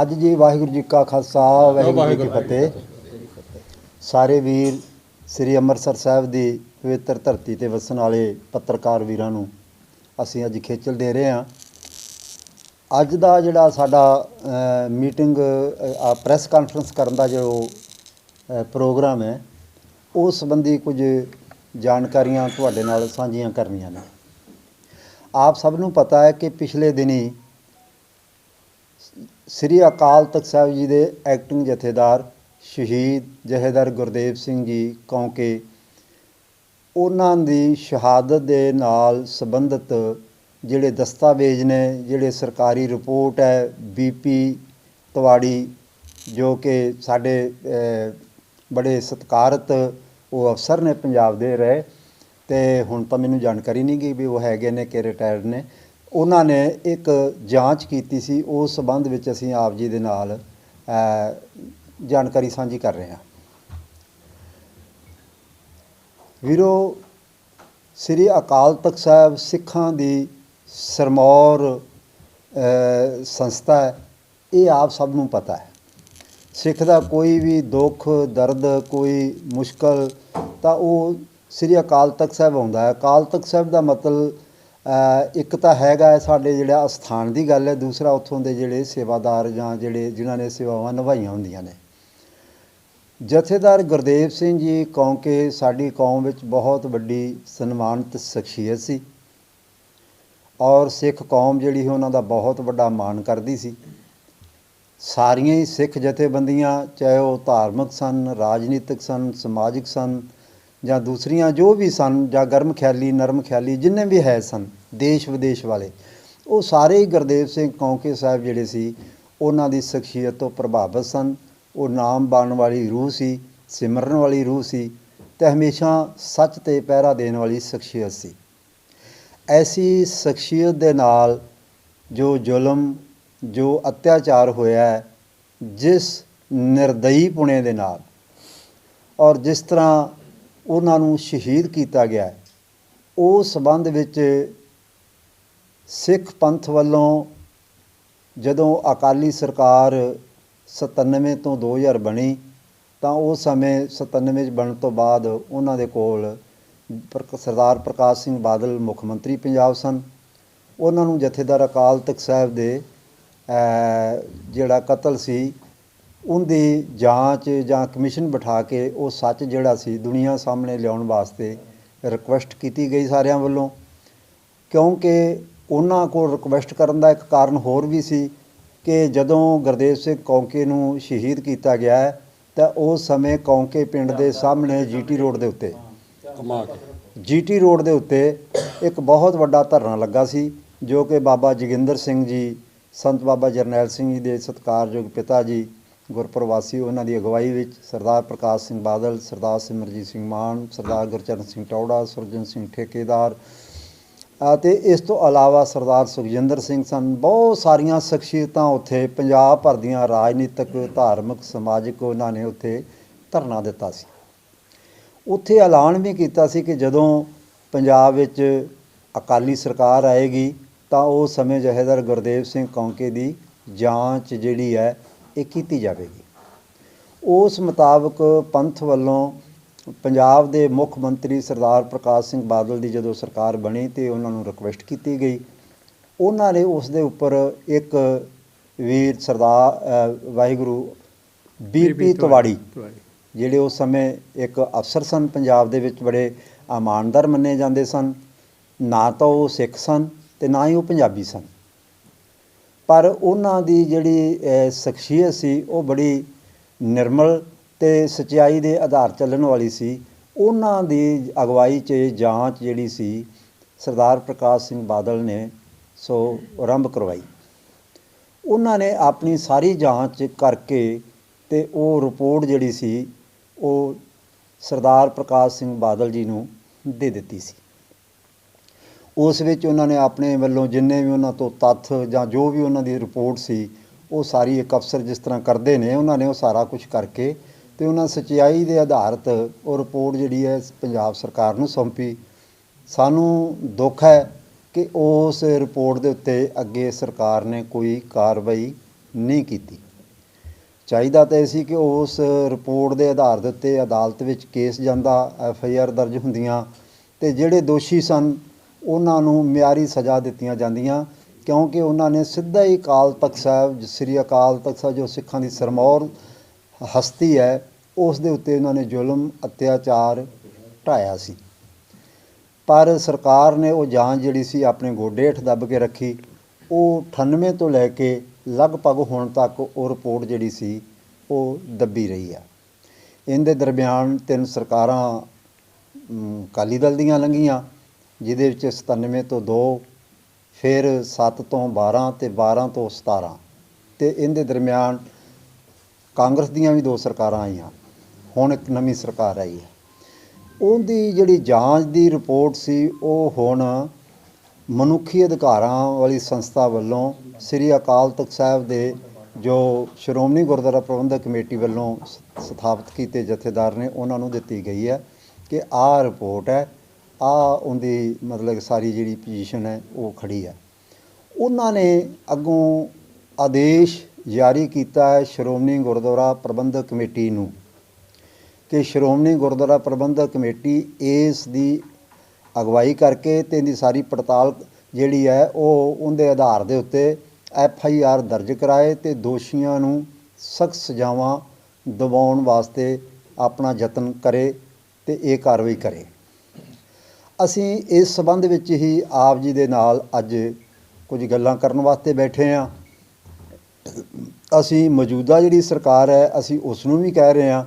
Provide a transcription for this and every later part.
ਅੱਜ ਜੀ ਵਾਹਿਗੁਰੂ ਜੀ ਕਾ ਖਾਲਸਾ ਵਾਹਿਗੁਰੂ ਜੀ ਕੀ ਫਤਿਹ। ਸਾਰੇ ਵੀਰ ਸ੍ਰੀ ਅੰਮ੍ਰਿਤਸਰ ਸਾਹਿਬ ਦੀ ਪਵਿੱਤਰ ਧਰਤੀ ਤੇ ਵਸਣ ਵਾਲੇ ਪੱਤਰਕਾਰ ਵੀਰਾਂ ਨੂੰ ਅਸੀਂ ਅੱਜ ਖੇਚਲ ਦੇ ਰਹੇ ਹਾਂ। ਅੱਜ ਦਾ ਜਿਹੜਾ ਸਾਡਾ ਮੀਟਿੰਗ ਆ ਪ੍ਰੈਸ ਕਾਨਫਰੰਸ ਕਰਨ ਦਾ ਜੋ ਪ੍ਰੋਗਰਾਮ ਹੈ ਉਸ ਸੰਬੰਧੀ ਕੁਝ ਜਾਣਕਾਰੀਆਂ ਤੁਹਾਡੇ ਨਾਲ ਸਾਂਝੀਆਂ ਕਰਨੀਆਂ ਨੇ। ਆਪ ਸਭ ਨੂੰ ਪਤਾ ਹੈ ਕਿ ਪਿਛਲੇ ਦਿਨੀ ਸ੍ਰੀ ਅਕਾਲ ਤਖਤ ਸਾਹਿਬ ਜੀ ਦੇ ਐਕਟਿੰਗ ਜਥੇਦਾਰ ਸ਼ਹੀਦ ਜਹੇਦਾਰ ਗੁਰਦੇਵ ਸਿੰਘ ਜੀ ਕੌਂਕੇ, ਉਹਨਾਂ ਦੀ ਸ਼ਹਾਦਤ ਦੇ ਨਾਲ ਸੰਬੰਧਿਤ ਜਿਹੜੇ ਦਸਤਾਵੇਜ਼ ਨੇ, ਜਿਹੜੇ ਸਰਕਾਰੀ ਰਿਪੋਰਟ ਹੈ ਬੀਪੀ ਤਵਾੜੀ, ਜੋ ਕਿ ਸਾਡੇ ਬੜੇ ਸਤਿਕਾਰਤ ਉਹ ਅਫਸਰ ਨੇ ਪੰਜਾਬ ਦੇ ਰਹੇ, ਤੇ ਹੁਣ ਤਾਂ ਮੈਨੂੰ ਜਾਣਕਾਰੀ ਨਹੀਂ ਗਈ ਵੀ ਉਹ ਹੈਗੇ ਨੇ ਕਿ ਰਿਟਾਇਰਡ ਨੇ। ਉਹਨਾਂ ਨੇ ਇੱਕ ਜਾਂਚ ਕੀਤੀ ਸੀ, ਉਸ ਸਬੰਧ ਵਿੱਚ ਅਸੀਂ ਆਪ ਜੀ ਦੇ ਨਾਲ ਜਾਣਕਾਰੀ ਸਾਂਝੀ ਕਰ ਰਹੇ ਹਾਂ। ਵੀਰੋ, ਸ੍ਰੀ ਅਕਾਲ ਤਖਤ ਸਾਹਿਬ ਸਿੱਖਾਂ ਦੀ ਸਰਮੌਰ ਸੰਸਥਾ ਹੈ, ਇਹ ਆਪ ਸਭ ਨੂੰ ਪਤਾ ਹੈ। ਸਿੱਖ ਦਾ ਕੋਈ ਵੀ ਦੁੱਖ, ਦਰਦ, ਕੋਈ ਮੁਸ਼ਕਲ ਤਾਂ ਉਹ ਸ੍ਰੀ ਅਕਾਲ ਤਖਤ ਸਾਹਿਬ ਆਉਂਦਾ ਹੈ। ਅਕਾਲ ਤਖਤ ਸਾਹਿਬ ਦਾ ਮਤਲਬ ਇੱਕ ਤਾਂ ਹੈਗਾ ਹੈ ਸਾਡੇ ਜਿਹੜਾ ਅਸਥਾਨ ਦੀ ਗੱਲ ਹੈ, ਦੂਸਰਾ ਉੱਥੋਂ ਦੇ ਜਿਹੜੇ ਸੇਵਾਦਾਰ ਜਾਂ ਜਿਹੜੇ ਜਿਨ੍ਹਾਂ ਨੇ ਸੇਵਾਵਾਂ ਨਿਭਾਈਆਂ ਹੁੰਦੀਆਂ ਨੇ। ਜਥੇਦਾਰ ਗੁਰਦੇਵ ਸਿੰਘ ਜੀ ਕੌਂਕੇ ਸਾਡੀ ਕੌਮ ਵਿੱਚ ਬਹੁਤ ਵੱਡੀ ਸਨਮਾਨਿਤ ਸ਼ਖਸੀਅਤ ਸੀ ਔਰ ਸਿੱਖ ਕੌਮ ਜਿਹੜੀ ਸੀ ਉਹਨਾਂ ਦਾ ਬਹੁਤ ਵੱਡਾ ਮਾਣ ਕਰਦੀ ਸੀ। ਸਾਰੀਆਂ ਹੀ ਸਿੱਖ ਜਥੇਬੰਦੀਆਂ, ਚਾਹੇ ਉਹ ਧਾਰਮਿਕ ਸਨ, ਰਾਜਨੀਤਿਕ ਸਨ, ਸਮਾਜਿਕ ਸਨ ਜਾਂ ਦੂਸਰੀਆਂ ਜੋ ਵੀ ਸਨ ਜਾਂ ਗਰਮ ਖਿਆਲੀ, ਨਰਮ ਖਿਆਲੀ, ਜਿੰਨੇ ਵੀ ਹੈ ਸਨ, ਦੇਸ਼ ਵਿਦੇਸ਼ ਵਾਲੇ, ਉਹ ਸਾਰੇ ਹੀ ਗੁਰਦੇਵ ਸਿੰਘ ਕੌਂਕੇ ਸਾਹਿਬ ਜਿਹੜੇ ਸੀ, ਉਹਨਾਂ ਦੀ ਸ਼ਖਸੀਅਤ ਤੋਂ ਪ੍ਰਭਾਵਿਤ ਸਨ। ਉਹ ਨਾਮ ਬਾਣ ਵਾਲੀ ਰੂਹ ਸੀ, ਸਿਮਰਨ ਵਾਲੀ ਰੂਹ ਸੀ ਤੇ ਹਮੇਸ਼ਾ ਸੱਚ ਤੇ ਪਹਿਰਾ ਦੇਣ ਵਾਲੀ ਸ਼ਖਸੀਅਤ ਸੀ। ਐਸੀ ਸ਼ਖਸੀਅਤ ਦੇ ਨਾਲ ਜੋ ਜ਼ੁਲਮ, ਜੋ ਅਤਿਆਚਾਰ ਹੋਇਆ ਜਿਸ ਨਿਰਦਈ ਪੁਣੇ ਦੇ ਨਾਲ ਔਰ ਜਿਸ ਤਰ੍ਹਾਂ ਉਹਨਾਂ ਨੂੰ ਸ਼ਹੀਦ ਕੀਤਾ ਗਿਆ ਉਹ ਉਸ ਸੰਬੰਧ ਵਿੱਚ ਸਿੱਖ ਪੰਥ ਵੱਲੋਂ ਜਦੋਂ ਅਕਾਲੀ ਸਰਕਾਰ 97 ਤੋਂ 2000 ਬਣੀ, ਤਾਂ ਉਸ ਸਮੇਂ 97 ਚ ਬਣਨ ਤੋਂ ਬਾਅਦ ਉਹਨਾਂ ਦੇ ਕੋਲ ਪ੍ਰਕ- ਸਰਦਾਰ ਪ੍ਰਕਾਸ਼ ਸਿੰਘ ਬਾਦਲ ਮੁੱਖ ਮੰਤਰੀ ਪੰਜਾਬ ਸਨ। ਉਹਨਾਂ ਨੂੰ ਜਥੇਦਾਰ ਅਕਾਲ ਤਖਤ ਸਾਹਿਬ ਦੇ ਜਿਹੜਾ ਕਤਲ ਸੀ ਉਹਦੀ ਜਾਂਚ ਜਾਂ ਕਮਿਸ਼ਨ ਬਿਠਾ ਕੇ ਉਹ ਸੱਚ ਜਿਹੜਾ ਸੀ ਦੁਨੀਆ ਸਾਹਮਣੇ ਲਿਆਉਣ ਵਾਸਤੇ ਰਿਕੁਐਸਟ ਕੀਤੀ ਗਈ ਸਾਰਿਆਂ ਵੱਲੋਂ। ਕਿਉਂਕਿ ਉਹਨਾਂ ਕੋਲ ਰਿਕੁਐਸਟ ਕਰਨ ਦਾ ਇੱਕ ਕਾਰਨ ਹੋਰ ਵੀ ਸੀ ਕਿ ਜਦੋਂ ਗੁਰਦੇਵ ਸਿੰਘ ਕੌਂਕੇ ਨੂੰ ਸ਼ਹੀਦ ਕੀਤਾ ਗਿਆ ਤਾਂ ਉਸ ਸਮੇਂ ਕੌਂਕੇ ਪਿੰਡ ਦੇ ਸਾਹਮਣੇ ਜੀਟੀ ਰੋਡ ਦੇ ਉੱਤੇ। ਜੀਟੀ ਰੋਡ ਦੇ ਉੱਤੇ ਇੱਕ ਬਹੁਤ ਵੱਡਾ ਧਰਨਾ ਲੱਗਾ ਸੀ ਜੋ ਕਿ ਬਾਬਾ ਜੋਗਿੰਦਰ ਸਿੰਘ ਜੀ ਸੰਤ ਬਾਬਾ ਜਰਨੈਲ ਸਿੰਘ ਜੀ ਦੇ ਸਤਿਕਾਰਯੋਗ ਪਿਤਾ ਜੀ ਗੁਰਪ੍ਰਵਾਸੀ ਉਹਨਾਂ ਦੀ ਅਗਵਾਈ ਵਿੱਚ ਸਰਦਾਰ ਪ੍ਰਕਾਸ਼ ਸਿੰਘ ਬਾਦਲ, ਸਰਦਾਰ ਸਿਮਰਜੀਤ ਸਿੰਘ ਮਾਨ, ਸਰਦਾਰ ਗੁਰਚਰਨ ਸਿੰਘ ਟੌੜਾ, ਸੁਰਜਨ ਸਿੰਘ ਠੇਕੇਦਾਰ ਅਤੇ ਇਸ ਤੋਂ ਇਲਾਵਾ ਸਰਦਾਰ ਸੁਖਜਿੰਦਰ ਸਿੰਘ ਸਨ। ਬਹੁਤ ਸਾਰੀਆਂ ਸ਼ਖਸੀਅਤਾਂ ਉੱਥੇ, ਪੰਜਾਬ ਭਰ ਦੀਆਂ ਰਾਜਨੀਤਿਕ, ਧਾਰਮਿਕ, ਸਮਾਜਿਕ ਉਹਨਾਂ ਨੇ ਉੱਥੇ ਧਰਨਾ ਦਿੱਤਾ ਸੀ। ਉੱਥੇ ਐਲਾਨ ਵੀ ਕੀਤਾ ਸੀ ਕਿ ਜਦੋਂ ਪੰਜਾਬ ਵਿੱਚ ਅਕਾਲੀ ਸਰਕਾਰ ਆਏਗੀ, ਤਾਂ ਉਹ ਸਮੇਂ ਜਹੇਦਾਰ ਗੁਰਦੇਵ ਸਿੰਘ ਕੌਂਕੇ ਦੀ ਜਾਂਚ ਜਿਹੜੀ ਹੈ ਇਹ ਕੀਤੀ ਜਾਵੇਗੀ। ਉਸ ਮੁਤਾਬਕ ਪੰਥ ਵੱਲੋਂ ਪੰਜਾਬ ਦੇ ਮੁੱਖ ਮੰਤਰੀ ਸਰਦਾਰ ਪ੍ਰਕਾਸ਼ ਸਿੰਘ ਬਾਦਲ ਦੀ ਜਦੋਂ ਸਰਕਾਰ ਬਣੀ ਤੇ ਉਹਨਾਂ ਨੂੰ ਰਿਕੁਐਸਟ ਕੀਤੀ ਗਈ ਉਹਨਾਂ ਨੇ ਉਸ ਦੇ ਉੱਪਰ ਇੱਕ ਵੀਰ ਸਰਦਾਰ ਵਾਹਿਗੁਰੂ ਬੀਪੀ ਤਵਾੜੀ। ਜਿਹੜੇ ਉਸ ਸਮੇਂ ਇੱਕ ਅਫਸਰ ਸਨ ਪੰਜਾਬ ਦੇ ਵਿੱਚ ਬੜੇ ਇਮਾਨਦਾਰ ਮੰਨੇ ਜਾਂਦੇ ਸਨ। ਨਾ ਤਾਂ ਉਹ ਸਿੱਖ ਸਨ ਤੇ ਨਾ ਹੀ ਉਹ ਪੰਜਾਬੀ ਸਨ। ਪਰ ਉਹਨਾਂ ਦੀ ਜਿਹੜੀ ਸ਼ਖਸੀਅਤ ਸੀ, ਉਹ ਬੜੀ ਨਿਰਮਲ ਤੇ ਸਚਾਈ ਦੇ ਆਧਾਰ ਚੱਲਣ ਵਾਲੀ ਸੀ। ਉਹਨਾਂ ਦੀ ਅਗਵਾਈ 'ਚ ਜਾਂਚ ਜਿਹੜੀ ਸੀ, ਸਰਦਾਰ ਪ੍ਰਕਾਸ਼ ਸਿੰਘ ਬਾਦਲ ਨੇ ਸੋ ਆਰੰਭ ਕਰਵਾਈ। ਉਹਨਾਂ ਨੇ ਆਪਣੀ ਸਾਰੀ ਜਾਂਚ ਕਰਕੇ ਤੇ ਉਹ ਰਿਪੋਰਟ ਜਿਹੜੀ ਸੀ, ਉਹ ਸਰਦਾਰ ਪ੍ਰਕਾਸ਼ ਸਿੰਘ ਬਾਦਲ ਜੀ ਨੂੰ ਦੇ ਦਿੱਤੀ ਸੀ। ਉਸ ਵਿੱਚ ਉਹਨਾਂ ਨੇ ਆਪਣੇ ਵੱਲੋਂ ਜਿੰਨੇ ਵੀ ਉਹਨਾਂ ਤੋਂ ਤੱਥ ਜਾਂ ਜੋ ਵੀ ਉਹਨਾਂ ਦੀ ਰਿਪੋਰਟ ਸੀ, ਉਹ ਸਾਰੀ ਇੱਕ ਅਫਸਰ ਜਿਸ ਤਰ੍ਹਾਂ ਕਰਦੇ ਨੇ, ਉਹਨਾਂ ਨੇ ਉਹ ਸਾਰਾ ਕੁਝ ਕਰਕੇ ਤੇ ਉਹਨਾਂ ਸਚਾਈ ਦੇ ਆਧਾਰਤ ਉਹ ਰਿਪੋਰਟ ਜਿਹੜੀ ਹੈ ਪੰਜਾਬ ਸਰਕਾਰ ਨੂੰ ਸੌਂਪੀ। ਸਾਨੂੰ ਦੁੱਖ ਹੈ ਕਿ ਉਸ ਰਿਪੋਰਟ ਦੇ ਉੱਤੇ ਅੱਗੇ ਸਰਕਾਰ ਨੇ ਕੋਈ ਕਾਰਵਾਈ ਨਹੀਂ ਕੀਤੀ। ਚਾਹੀਦਾ ਤਾਂ ਇਹ ਸੀ ਕਿ ਉਸ ਰਿਪੋਰਟ ਦੇ ਆਧਾਰ ਦੇ ਉੱਤੇ ਅਦਾਲਤ ਵਿੱਚ ਕੇਸ ਜਾਂਦਾ, ਐਫ ਆਈ ਆਰ ਦਰਜ ਹੁੰਦੀਆਂ ਤੇ ਜਿਹੜੇ ਦੋਸ਼ੀ ਸਨ ਉਹਨਾਂ ਨੂੰ ਮਿਆਰੀ ਸਜ਼ਾ ਦਿੱਤੀਆਂ ਜਾਂਦੀਆਂ ਕਿਉਂਕਿ ਉਹਨਾਂ ਨੇ ਸਿੱਧਾ ਹੀ ਅਕਾਲ ਤਖਤ ਸਾਹਿਬ ਸ੍ਰੀ ਅਕਾਲ ਤਖਤ ਸਾਹਿਬ ਜੋ ਸਿੱਖਾਂ ਦੀ ਸਰਮੌਰ ਹਸਤੀ ਹੈ ਉਸ ਦੇ ਉੱਤੇ ਉਹਨਾਂ ਨੇ ਜ਼ੁਲਮ ਅਤਿਆਚਾਰ ਢਾਇਆ ਸੀ। ਪਰ ਸਰਕਾਰ ਨੇ ਉਹ ਜਾਂਚ ਜਿਹੜੀ ਸੀ ਆਪਣੇ ਗੋਡੇ ਹੇਠ ਦੱਬ ਕੇ ਰੱਖੀ। ਉਹ 98 ਤੋਂ ਲੈ ਕੇ ਲਗਭਗ ਹੁਣ ਤੱਕ ਉਹ ਰਿਪੋਰਟ ਜਿਹੜੀ ਸੀ ਉਹ ਦੱਬੀ ਰਹੀ ਆ। ਇਹਦੇ ਦਰਮਿਆਨ ਤਿੰਨ ਸਰਕਾਰਾਂ ਅਮ, ਅਕਾਲੀ ਦਲ ਦੀਆਂ ਲੰਘੀਆਂ। ਜਿਹਦੇ ਵਿੱਚ 97 ਤੋਂ 2 ਫਿਰ 7 ਤੋਂ 12 ਤੇ 12 ਤੋਂ 17 ਤੇ ਇਹਦੇ ਦਰਮਿਆਨ ਕਾਂਗਰਸ ਦੀਆਂ ਵੀ ਦੋ ਸਰਕਾਰਾਂ ਆਈਆਂ। ਹੁਣ ਇੱਕ ਨਵੀਂ ਸਰਕਾਰ ਆਈ ਹੈ। ਉਹਦੀ ਜਿਹੜੀ ਜਾਂਚ ਦੀ ਰਿਪੋਰਟ ਸੀ, ਉਹ ਹੁਣ ਮਨੁੱਖੀ ਅਧਿਕਾਰਾਂ ਵਾਲੀ ਸੰਸਥਾ ਵੱਲੋਂ ਸ੍ਰੀ ਅਕਾਲ ਤਖਤ ਸਾਹਿਬ ਦੇ ਜੋ ਸ਼੍ਰੋਮਣੀ ਗੁਰਦੁਆਰਾ ਪ੍ਰਬੰਧਕ ਕਮੇਟੀ ਵੱਲੋਂ ਸ- ਸਥਾਪਿਤ ਕੀਤੇ ਜਥੇਦਾਰ ਨੇ, ਉਹਨਾਂ ਨੂੰ ਦਿੱਤੀ ਗਈ ਹੈ ਕਿ ਆਹ ਰਿਪੋਰਟ ਹੈ ਆਹ ਉਹਦੀ ਮਤਲਬ ਸਾਰੀ ਜਿਹੜੀ ਪੋਜੀਸ਼ਨ ਹੈ, ਉਹ ਖੜੀ ਹੈ। ਉਹਨਾਂ ਨੇ ਅੱਗੋਂ ਆਦੇਸ਼ ਜਾਰੀ ਕੀਤਾ ਹੈ ਸ਼੍ਰੋਮਣੀ ਗੁਰਦੁਆਰਾ ਪ੍ਰਬੰਧਕ ਕਮੇਟੀ ਨੂੰ ਕਿ ਸ਼੍ਰੋਮਣੀ ਗੁਰਦੁਆਰਾ ਪ੍ਰਬੰਧਕ ਕਮੇਟੀ ਇਸ ਦੀ ਅਗਵਾਈ ਕਰਕੇ ਤੇ ਇਹਦੀ ਸਾਰੀ ਪੜਤਾਲ ਜਿਹੜੀ ਹੈ, ਉਹ ਉਹਦੇ ਆਧਾਰ ਦੇ ਉੱਤੇ ਐਫ ਆਈ ਆਰ ਦਰਜ ਕਰਾਏ ਤੇ ਦੋਸ਼ੀਆਂ ਨੂੰ ਸਖਤ ਸਜ਼ਾਵਾਂ ਦਿਵਾਉਣ ਵਾਸਤੇ ਆਪਣਾ ਯਤਨ ਕਰੇ ਤੇ ਇਹ ਕਾਰਵਾਈ ਕਰੇ। ਅਸੀਂ ਇਸ ਸਬੰਧ ਵਿੱਚ ਹੀ ਆਪ ਜੀ ਦੇ ਨਾਲ ਅੱਜ ਕੁਝ ਗੱਲਾਂ ਕਰਨ ਵਾਸਤੇ ਬੈਠੇ ਹਾਂ। ਅਸੀਂ ਮੌਜੂਦਾ ਜਿਹੜੀ ਸਰਕਾਰ ਹੈ, ਅਸੀਂ ਉਸ ਨੂੰ ਵੀ ਕਹਿ ਰਹੇ ਹਾਂ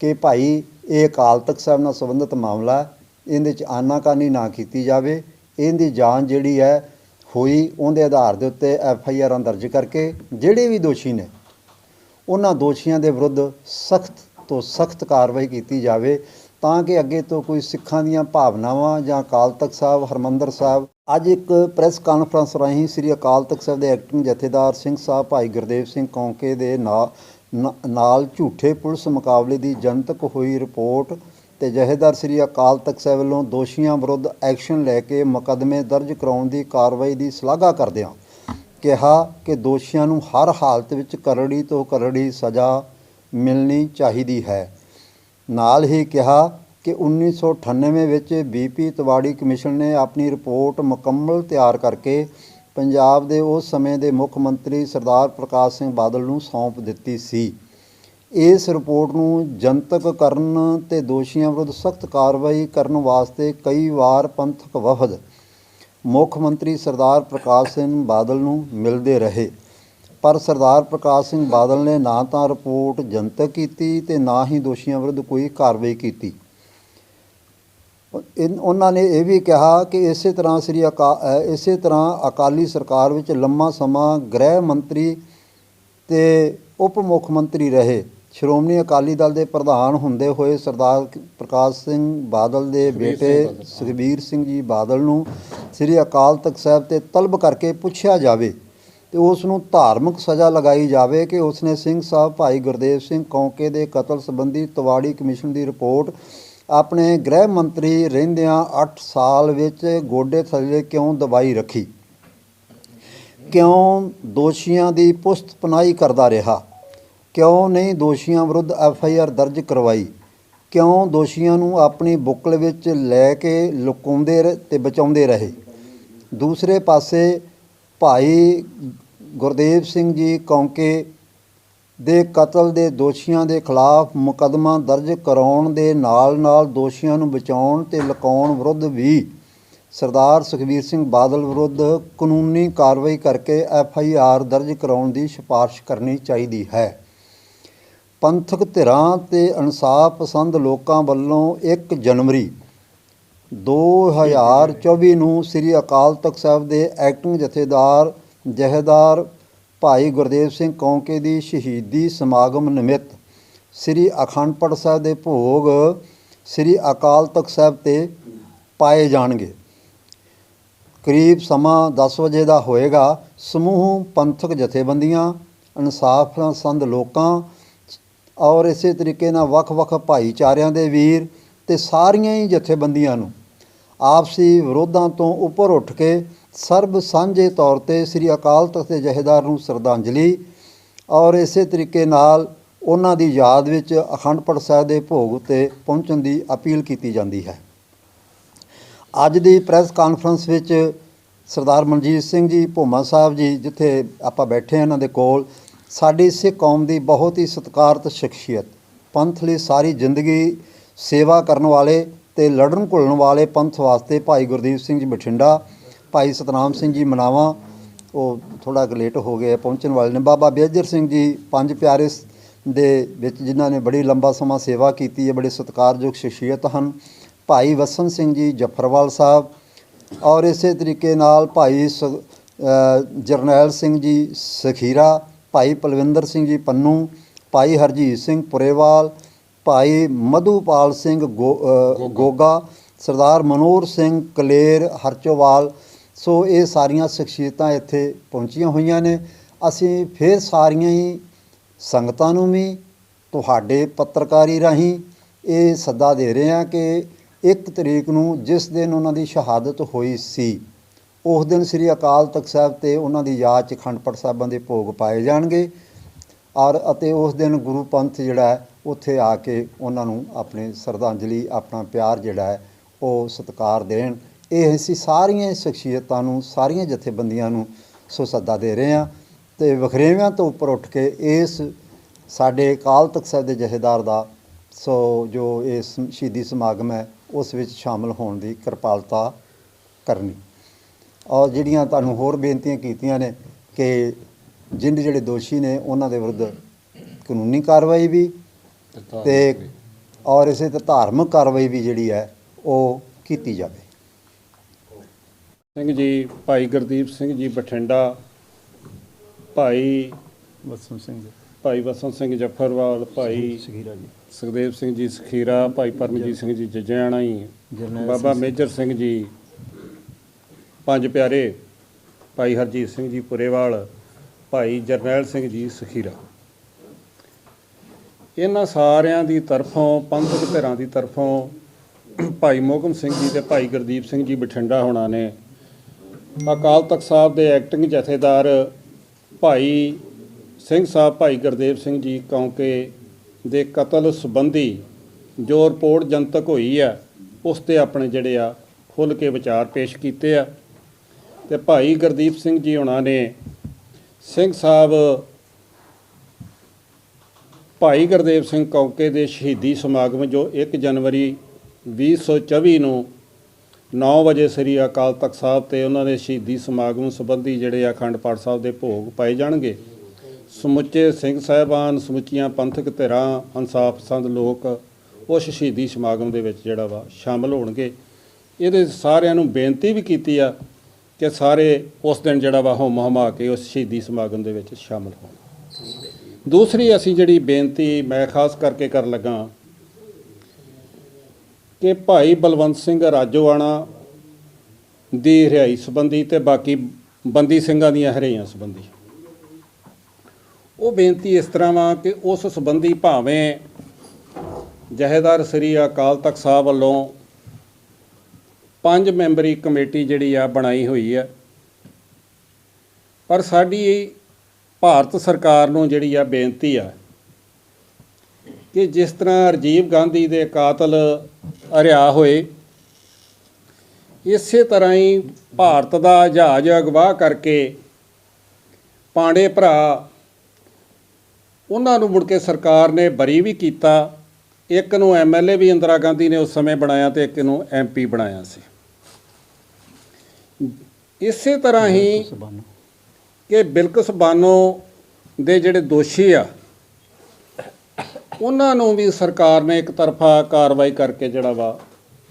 ਕਿ ਭਾਈ ਇਹ ਅਕਾਲ ਤਖਤ ਸਾਹਿਬ ਨਾਲ ਸੰਬੰਧਿਤ ਮਾਮਲਾ ਇਹਦੇ ਚ ਆਨਾਕਾਨੀ ਨਾ ਕੀਤੀ ਜਾਵੇ। ਇਹਦੀ ਜਾਂਚ ਜਿਹੜੀ ਹੈ ਹੋਈ ਉਹਦੇ ਆਧਾਰ ਦੇ ਉੱਤੇ ਐਫ ਆਈ ਆਰਾਂ ਦਰਜ ਕਰਕੇ ਜਿਹੜੇ ਵੀ ਦੋਸ਼ੀ ਨੇ, ਉਹਨਾਂ ਦੋਸ਼ੀਆਂ ਦੇ ਵਿਰੁੱਧ ਸਖਤ ਤੋਂ ਸਖਤ ਕਾਰਵਾਈ ਕੀਤੀ ਜਾਵੇ। ਤਾਂ ਕਿ ਅੱਗੇ ਤੋਂ ਕੋਈ ਸਿੱਖਾਂ ਦੀਆਂ ਭਾਵਨਾਵਾਂ ਜਾਂ ਅਕਾਲ ਤਖਤ ਸਾਹਿਬ, ਹਰਮੰਦਰ ਸਾਹਿਬ। ਅੱਜ ਇੱਕ ਪ੍ਰੈਸ ਕਾਨਫਰੰਸ ਰਾਹੀਂ ਸ੍ਰੀ ਅਕਾਲ ਤਖਤ ਸਾਹਿਬ ਦੇ ਐਕਟਿੰਗ ਜਥੇਦਾਰ ਸਿੰਘ ਸਾਹਿਬ, ਭਾਈ ਗੁਰਦੇਵ ਸਿੰਘ ਕੌਂਕੇ ਦੇ ਨਾ- ਨਾ- ਨਾਲ ਝੂਠੇ ਪੁਲਿਸ ਮੁਕਾਬਲੇ ਦੀ ਜਨਤਕ ਹੋਈ ਰਿਪੋਰਟ ਤੇ ਜਥੇਦਾਰ ਸ੍ਰੀ ਅਕਾਲ ਤਖਤ ਸਾਹਿਬ ਵੱਲੋਂ ਦੋਸ਼ੀਆਂ ਵਿਰੁੱਧ ਐਕਸ਼ਨ ਲੈ ਕੇ ਮੁਕੱਦਮੇ ਦਰਜ ਕਰਾਉਣ ਦੀ ਕਾਰਵਾਈ ਦੀ ਸ਼ਲਾਘਾ ਕਰਦਿਆਂ ਕਿਹਾ ਕਿ ਦੋਸ਼ੀਆਂ ਨੂੰ ਹਰ ਹਾਲਤ ਵਿੱਚ ਕਰੜੀ ਤੋਂ ਕਰੜੀ ਸਜ਼ਾ ਮਿਲਣੀ ਚਾਹੀਦੀ ਹੈ। ਨਾਲ ਹੀ ਕਿਹਾ ਕਿ 1998 ਵਿੱਚ ਬੀਪੀ ਤਿਵਾੜੀ ਕਮਿਸ਼ਨ ਨੇ ਆਪਣੀ ਰਿਪੋਰਟ ਮੁਕੰਮਲ ਤਿਆਰ ਕਰਕੇ ਪੰਜਾਬ ਦੇ ਉਸ ਸਮੇਂ ਦੇ ਮੁੱਖ ਮੰਤਰੀ ਸਰਦਾਰ ਪ੍ਰਕਾਸ਼ ਸਿੰਘ ਬਾਦਲ ਨੂੰ ਸੌਂਪ ਦਿੱਤੀ ਸੀ। ਇਸ ਰਿਪੋਰਟ ਨੂੰ ਜਨਤਕ ਕਰਨ ਤੇ ਦੋਸ਼ੀਆਂ ਵਿਰੁੱਧ ਸਖਤ ਕਾਰਵਾਈ ਕਰਨ ਵਾਸਤੇ ਕਈ ਵਾਰ ਪੰਥਕ ਵਫਦ ਮੁੱਖ ਮੰਤਰੀ ਸਰਦਾਰ ਪ੍ਰਕਾਸ਼ ਸਿੰਘ ਬਾਦਲ ਨੂੰ ਮਿਲਦੇ ਰਹੇ। ਪਰ ਸਰਦਾਰ ਪ੍ਰਕਾਸ਼ ਸਿੰਘ ਬਾਦਲ ਨੇ ਨਾ ਤਾਂ ਰਿਪੋਰਟ ਜਨਤਕ ਕੀਤੀ ਤੇ ਨਾ ਹੀ ਦੋਸ਼ੀਆਂ ਵਿਰੁੱਧ ਕੋਈ ਕਾਰਵਾਈ ਕੀਤੀ। ਉਹਨਾਂ ਨੇ ਇਹ ਵੀ ਕਿਹਾ ਕਿ ਇਸੇ ਤਰ੍ਹਾਂ ਸ੍ਰੀ ਅਕਾ ਇਸੇ ਤਰ੍ਹਾਂ ਅਕਾਲੀ ਸਰਕਾਰ ਵਿੱਚ ਲੰਮਾ ਸਮਾਂ ਗ੍ਰਹਿ ਮੰਤਰੀ ਤੇ ਉਪ ਮੁੱਖ ਮੰਤਰੀ ਰਹੇ। ਸ਼੍ਰੋਮਣੀ ਅਕਾਲੀ ਦਲ ਦੇ ਪ੍ਰਧਾਨ ਹੁੰਦੇ ਹੋਏ ਸਰਦਾਰ ਪ੍ਰਕਾਸ਼ ਸਿੰਘ ਬਾਦਲ ਦੇ ਬੇਟੇ। ਸੁਖਬੀਰ ਸਿੰਘ ਜੀ ਬਾਦਲ ਨੂੰ ਸ੍ਰੀ ਅਕਾਲ ਤਖਤ ਸਾਹਿਬ ਤੇ ਤਲਬ ਕਰਕੇ ਪੁੱਛਿਆ ਜਾਵੇ। ਤੇ ਉਸ ਨੂੰ ਧਾਰਮਿਕ ਸਜ਼ਾ ਲਗਾਈ ਜਾਵੇ ਕਿ ਉਸਨੇ ਸਿੰਘ ਸਾਹਿਬ ਭਾਈ ਗੁਰਦੇਵ ਸਿੰਘ ਕੌਂਕੇ ਦੇ ਕਤਲ ਸੰਬੰਧੀ ਤਵਾੜੀ ਕਮਿਸ਼ਨ ਦੀ ਰਿਪੋਰਟ ਆਪਣੇ ਗ੍ਰਹਿ ਮੰਤਰੀ ਰਹਿੰਦਿਆਂ 8 ਸਾਲ ਵਿੱਚ ਗੋਡੇ ਥੱਲੇ ਕਿਉਂ ਦਬਾਈ ਰੱਖੀ? ਕਿਉਂ ਦੋਸ਼ੀਆਂ ਦੀ ਪੁਸਤ ਪਨਾਹੀ ਕਰਦਾ ਰਿਹਾ? ਕਿਉਂ ਨਹੀਂ ਦੋਸ਼ੀਆਂ ਵਿਰੁੱਧ ਐਫ ਆਈ ਆਰ ਦਰਜ ਕਰਵਾਈ? ਕਿਉਂ ਦੋਸ਼ੀਆਂ ਨੂੰ ਆਪਣੀ ਬੁੱਕਲ ਵਿੱਚ ਲੈ ਕੇ ਲੁਕਾਉਂਦੇ ਰ- ਤੇ ਬਚਾਉਂਦੇ ਰਹੇ? ਦੂਸਰੇ ਪਾਸੇ ਭਾਈ ਗੁਰਦੇਵ ਸਿੰਘ ਜੀ ਕੌਂਕੇ ਦੇ ਕਤਲ ਦੇ ਦੋਸ਼ੀਆਂ ਦੇ ਖਿਲਾਫ ਮੁਕੱਦਮਾ ਦਰਜ ਕਰਾਉਣ ਦੇ ਨਾਲ-ਨਾਲ ਦੋਸ਼ੀਆਂ ਨੂੰ ਬਚਾਉਣ ਤੇ ਲੁਕਾਉਣ ਵਿਰੁੱਧ ਵੀ ਸਰਦਾਰ ਸੁਖਬੀਰ ਸਿੰਘ ਬਾਦਲ ਵਿਰੁੱਧ ਕਾਨੂੰਨੀ ਕਾਰਵਾਈ ਕਰਕੇ ਐਫ ਆਈ ਆਰ ਦਰਜ ਕਰਾਉਣ ਦੀ ਸਿਫਾਰਿਸ਼ ਕਰਨੀ ਚਾਹੀਦੀ ਹੈ। ਪੰਥਕ ਧਿਰਾਂ ਤੇ ਇਨਸਾਫ ਪਸੰਦ ਲੋਕਾਂ ਵੱਲੋਂ 1 ਜਨਵਰੀ 2024 ਨੂੰ ਸ੍ਰੀ ਅਕਾਲ ਤਖਤ ਸਾਹਿਬ ਦੇ ਐਕਟਿੰਗ ਜਥੇਦਾਰ, ਜਹੇਦਾਰ ਭਾਈ ਗੁਰਦੇਵ ਸਿੰਘ ਕੌਂਕੇ ਦੀ ਸ਼ਹੀਦੀ ਸਮਾਗਮ ਨਿਮਿਤ ਸ੍ਰੀ ਅਖੰਡ ਪਾਠ ਸਾਹਿਬ ਦੇ ਭੋਗ ਸ੍ਰੀ ਅਕਾਲ ਤਖਤ ਸਾਹਿਬ ਤੇ ਪਾਏ ਜਾਣਗੇ। ਕਰੀਬ ਸਮਾਂ 10 ਵਜੇ ਦਾ ਹੋਏਗਾ। ਸਮੂਹ ਪੰਥਕ ਜਥੇਬੰਦੀਆਂ ਇਨਸਾਫ ਪਸੰਦ ਲੋਕਾਂ ਔਰ ਇਸੇ ਤਰੀਕੇ ਨਾਲ ਵੱਖ-ਵੱਖ ਭਾਈਚਾਰਿਆਂ ਦੇ ਵੀਰ ਤੇ ਸਾਰੀਆਂ ਹੀ ਜਥੇਬੰਦੀਆਂ ਨੂੰ ਆਪਸੀ ਵਿਰੋਧਾਂ ਤੋਂ ਉੱਪਰ ਉੱਠ ਕੇ ਸਰਬ ਸਾਂਝੇ ਤੌਰ ਤੇ ਸ੍ਰੀ ਅਕਾਲ ਤਖਤ ਦੇ ਜਥੇਦਾਰ ਨੂੰ ਸ਼ਰਧਾਂਜਲੀ ਔਰ ਇਸੇ ਤਰੀਕੇ ਨਾਲ ਉਹਨਾਂ ਦੀ ਯਾਦ ਵਿੱਚ ਅਖੰਡ ਪਾਠ ਸਾਹਿਬ ਦੇ ਭੋਗ ਉੱਤੇ ਪਹੁੰਚਣ ਦੀ ਅਪੀਲ ਕੀਤੀ ਜਾਂਦੀ ਹੈ। ਅੱਜ ਦੀ ਪ੍ਰੈਸ ਕਾਨਫਰੰਸ ਵਿੱਚ ਸਰਦਾਰ ਮਨਜੀਤ ਸਿੰਘ ਜੀ, ਭੋਮਾ ਸਾਹਿਬ ਜੀ ਜਿੱਥੇ ਆਪਾਂ ਬੈਠੇ ਹਾਂ ਇਹਨਾਂ ਦੇ ਕੋਲ, ਸਾਡੀ ਸਿੱਖ ਕੌਮ ਦੀ ਬਹੁਤ ਹੀ ਸਤਿਕਾਰਤ ਸ਼ਖਸੀਅਤ, ਪੰਥ ਲਈ ਸਾਰੀ ਜ਼ਿੰਦਗੀ ਸੇਵਾ ਕਰਨ ਵਾਲੇ ਤੇ ਲੜਨ ਘੁਲਣ ਵਾਲੇ ਪੰਥ ਵਾਸਤੇ ਭਾਈ ਗੁਰਦੀਪ ਸਿੰਘ ਜੀ ਬਠਿੰਡਾ, ਭਾਈ ਸਤਨਾਮ ਸਿੰਘ ਜੀ ਮਨਾਵਾ, ਉਹ ਥੋੜਾ ਕੁ ਲੇਟ ਹੋ ਗਏ ਪਹੁੰਚਣ ਵਾਲੇ ਨੇ। ਬਾਬਾ ਬੇਜਰ ਸਿੰਘ ਜੀ, ਪੰਜ ਪਿਆਰੇ ਦੇ ਵਿੱਚ ਜਿਨ੍ਹਾਂ ਨੇ ਬੜੀ ਲੰਬਾ ਸਮਾਂ ਸੇਵਾ ਕੀਤੀ ਹੈ, ਬੜੇ ਸਤਿਕਾਰਯੋਗ ਸ਼ਖਸੀਅਤ ਹਨ। ਭਾਈ ਵਸਨ ਸਿੰਘ ਜੀ ਜਫਰਵਾਲ ਸਾਹਿਬ ਔਰ ਇਸੇ ਤਰੀਕੇ ਨਾਲ ਭਾਈ ਸ- ਜਰਨੈਲ ਸਿੰਘ ਜੀ ਸਖੀਰਾ, ਭਾਈ ਪਲਵਿੰਦਰ ਸਿੰਘ ਜੀ ਪੰਨੂ, ਭਾਈ ਹਰਜੀਤ ਸਿੰਘ ਪੁਰੇਵਾਲ ਭਾਈ ਮਧੂਪਾਲ ਸਿੰਘ ਗੋਗਾ। ਸਰਦਾਰ ਮਨੋਹਰ ਸਿੰਘ ਕਲੇਰ ਹਰਚੋਵਾਲ। ਸੋ ਇਹ ਸਾਰੀਆਂ ਸ਼ਖਸੀਅਤਾਂ ਇੱਥੇ ਪਹੁੰਚੀਆਂ ਹੋਈਆਂ ਨੇ। ਅਸੀਂ ਫਿਰ ਸਾਰੀਆਂ ਹੀ ਸੰਗਤਾਂ ਨੂੰ ਵੀ ਤੁਹਾਡੇ ਪੱਤਰਕਾਰੀ ਰਾਹੀਂ ਇਹ ਸੱਦਾ ਦੇ ਰਹੇ ਹਾਂ ਕਿ ਇੱਕ ਤਰੀਕ ਨੂੰ ਜਿਸ ਦਿਨ ਉਹਨਾਂ ਦੀ ਸ਼ਹਾਦਤ ਹੋਈ ਸੀ ਉਸ ਦਿਨ ਸ੍ਰੀ ਅਕਾਲ ਤਖਤ ਸਾਹਿਬ ਤੇ ਉਹਨਾਂ ਦੀ ਯਾਦ 'ਚ ਅਖੰਡ ਪਾਠ ਸਾਹਿਬਾਂ ਦੇ ਭੋਗ ਪਾਏ ਜਾਣਗੇ। ਔਰ ਅਤੇ ਉਸ ਦਿਨ ਗੁਰੂ ਪੰਥ ਜਿਹੜਾ ਉੱਥੇ ਆ ਕੇ ਉਹਨਾਂ ਨੂੰ ਆਪਣੇ ਸ਼ਰਧਾਂਜਲੀ, ਆਪਣਾ ਪਿਆਰ ਜਿਹੜਾ ਹੈ, ਉਹ ਸਤਿਕਾਰ ਦੇਣ। ਇਹ ਅਸੀਂ ਸਾਰੀਆਂ ਸ਼ਖਸੀਅਤਾਂ ਨੂੰ, ਸਾਰੀਆਂ ਜਥੇਬੰਦੀਆਂ ਨੂੰ ਸੋ ਸੱਦਾ ਦੇ ਰਹੇ ਹਾਂ ਤੇ ਵਖਰੇਵਿਆਂ ਤੋਂ ਉੱਪਰ ਉੱਠ ਕੇ ਇਸ ਸਾਡੇ ਅਕਾਲ ਤਖਤ ਸਾਹਿਬ ਦੇ ਜਥੇਦਾਰ ਦਾ ਸੋ ਜੋ ਇਸ ਸ਼ਹੀਦੀ ਸਮਾਗਮ ਹੈ, ਉਸ ਵਿੱਚ ਸ਼ਾਮਲ ਹੋਣ ਦੀ ਕਿਰਪਾਲਤਾ ਕਰਨੀ। ਔਰ ਜਿਹੜੀਆਂ ਤੁਹਾਨੂੰ ਹੋਰ ਬੇਨਤੀਆਂ ਕੀਤੀਆਂ ਨੇ ਕਿ ਜਿੰਨ ਜਿਹੜੇ ਦੋਸ਼ੀ ਨੇ, ਉਹਨਾਂ ਦੇ ਵਿਰੁੱਧ ਕਾਨੂੰਨੀ ਕਾਰਵਾਈ ਵੀ ਤੇ ਔਰ ਇਸੇ ਤੇ ਧਾਰਮਿਕ ਕਾਰਵਾਈ ਵੀ ਜਿਹੜੀ ਹੈ ਉਹ ਕੀਤੀ ਜਾਵੇ। ਸਿੰਘ ਜੀ ਭਾਈ ਗੁਰਦੀਪ ਸਿੰਘ ਜੀ ਬਠਿੰਡਾ ਭਾਈ ਵਸਨ ਸਿੰਘ ਭਾਈ ਵਸੰਤ ਸਿੰਘ ਜਫਰਵਾਲ ਭਾਈ ਸਖੀਰਾ ਜੀ। ਸੁਖਦੇਵ ਸਿੰਘ ਜੀ ਸਖੀਰਾ ਭਾਈ ਪਰਮਜੀਤ ਸਿੰਘ ਜੀ ਜਜਿਆਣਾ ਹੀ ਬਾਬਾ ਮੇਜਰ ਸਿੰਘ ਜੀ ਪੰਜ ਪਿਆਰੇ ਭਾਈ ਹਰਜੀਤ ਸਿੰਘ ਜੀ ਪੁਰੇਵਾਲ ਭਾਈ ਜਰਨੈਲ ਸਿੰਘ ਜੀ ਸਖੀਰਾ। ਇਹਨਾਂ ਸਾਰਿਆਂ ਦੀ ਤਰਫੋਂ, ਪੰਥਕ ਧਿਰਾਂ ਦੀ ਤਰਫੋਂ ਭਾਈ ਮੋਹਕਮ ਸਿੰਘ ਜੀ ਤੇ ਭਾਈ ਗੁਰਦੀਪ ਸਿੰਘ ਜੀ ਬਠਿੰਡਾ ਹੋਣਾ ਨੇ, ਅਕਾਲ ਤਖਤ ਸਾਹਿਬ ਦੇ ਐਕਟਿੰਗ ਜਥੇਦਾਰ ਭਾਈ ਸਿੰਘ ਸਾਹਿਬ, ਭਾਈ ਗੁਰਦੇਵ ਸਿੰਘ ਜੀ ਕੌਂਕੇ ਦੇ ਕਤਲ ਸੰਬੰਧੀ ਜੋ ਰਿਪੋਰਟ ਜਨਤਕ ਹੋਈ ਆ, ਉਸ ਤੇ ਆਪਣੇ ਜਿਹੜੇ ਆ ਖੁੱਲ ਕੇ ਵਿਚਾਰ ਪੇਸ਼ ਕੀਤੇ ਆ। ਤੇ ਭਾਈ ਗੁਰਦੀਪ ਸਿੰਘ ਜੀ ਉਹਨਾਂ ਨੇ, ਸਿੰਘ ਸਾਹਿਬ ਭਾਈ ਗੁਰਦੇਵ ਸਿੰਘ ਕੌਕੇ ਦੇ ਸ਼ਹੀਦੀ ਸਮਾਗਮ ਜੋ 1 ਜਨਵਰੀ 2024 ਨੂੰ 9 ਵਜੇ ਸ੍ਰੀ ਅਕਾਲ ਤਖਤ ਸਾਹਿਬ ਤੇ ਉਹਨਾਂ ਦੇ ਸ਼ਹੀਦੀ ਸਮਾਗਮ ਸੰਬੰਧੀ ਜਿਹੜੇ ਆ ਅਖੰਡ ਪਾਠ ਸਾਹਿਬ ਦੇ ਭੋਗ ਪਾਏ ਜਾਣਗੇ। ਸਮੁੱਚੇ ਸਿੰਘ ਸਾਹਿਬਾਨ, ਸਮੁੱਚੀਆਂ ਪੰਥਕ ਧਿਰਾਂ ਇਨਸਾਫ ਸੰਦ ਲੋਕ ਉਸ ਸ਼ਹੀਦੀ ਸਮਾਗਮ ਦੇ ਵਿੱਚ ਜਿਹੜਾ ਵਾ ਸ਼ਾਮਲ ਹੋਣਗੇ। ਇਹਦੇ ਸਾਰਿਆਂ ਨੂੰ ਬੇਨਤੀ ਵੀ ਕੀਤੀ ਆ ਕਿ ਸਾਰੇ ਉਸ ਦਿਨ ਜਿਹੜਾ ਵਾ ਹੋਮ ਹਮਾ ਕੇ ਉਸ ਸ਼ਹੀਦੀ ਸਮਾਗਮ ਦੇ ਵਿੱਚ ਸ਼ਾਮਲ ਹੋਣ। ਦੂਸਰੀ ਅਸੀਂ ਜਿਹੜੀ ਬੇਨਤੀ ਮੈਂ ਖਾਸ ਕਰਕੇ ਕਰਨ ਲੱਗਾ ਕਿ ਭਾਈ ਬਲਵੰਤ ਸਿੰਘ ਰਾਜੋਆਣਾ ਦੀ ਰਿਹਾਈ ਸੰਬੰਧੀ ਤੇ ਬਾਕੀ ਬੰਦੀ ਸਿੰਘਾਂ ਦੀਆਂ ਹਰਿਆਈਆਂ ਸੰਬੰਧੀ। ਉਹ ਬੇਨਤੀ ਇਸ ਤਰ੍ਹਾਂ ਵਾ ਕਿ ਉਸ ਸੰਬੰਧੀ ਭਾਵੇਂ ਜਹੇਦਾਰ ਸ੍ਰੀ ਅਕਾਲ ਤਖਤ ਸਾਹਿਬ ਵੱਲੋਂ ਪੰਜ ਮੈਂਬਰੀ ਕਮੇਟੀ ਜਿਹੜੀ ਆ ਬਣਾਈ ਹੋਈ ਆ, ਪਰ ਸਾਡੀ ਭਾਰਤ ਸਰਕਾਰ ਨੂੰ ਜਿਹੜੀ ਆ ਬੇਨਤੀ ਆ ਕਿ ਜਿਸ ਤਰ੍ਹਾਂ ਰਾਜੀਵ ਗਾਂਧੀ ਦੇ ਕਾਤਲ ਅਰਿਆ ਹੋਏ, ਇਸੇ ਤਰ੍ਹਾਂ ਹੀ ਭਾਰਤ ਦਾ ਜਹਾਜ਼ ਅਗਵਾ ਕਰਕੇ ਪਾਂਡੇ ਭਰਾ ਉਹਨਾਂ ਨੂੰ ਮੁੜ ਕੇ ਸਰਕਾਰ ਨੇ ਬਰੀ ਵੀ ਕੀਤਾ। ਇੱਕ ਨੂੰ ਐਮਐਲਏ ਵੀ ਇੰਦਰਾ ਗਾਂਧੀ ਨੇ ਉਸ ਸਮੇਂ ਬਣਾਇਆ ਤੇ ਇੱਕ ਨੂੰ ਐਮਪੀ ਬਣਾਇਆ ਸੀ। ਇਸੇ ਤਰ੍ਹਾਂ ਹੀ ਕਿ ਬਿਲਕਸ ਬਾਨੋ ਦੇ ਜਿਹੜੇ ਦੋਸ਼ੀ ਆ, ਉਹਨਾਂ ਨੂੰ ਵੀ ਸਰਕਾਰ ਨੇ ਇੱਕ ਤਰਫਾ ਕਾਰਵਾਈ ਕਰਕੇ ਜਿਹੜਾ ਵਾ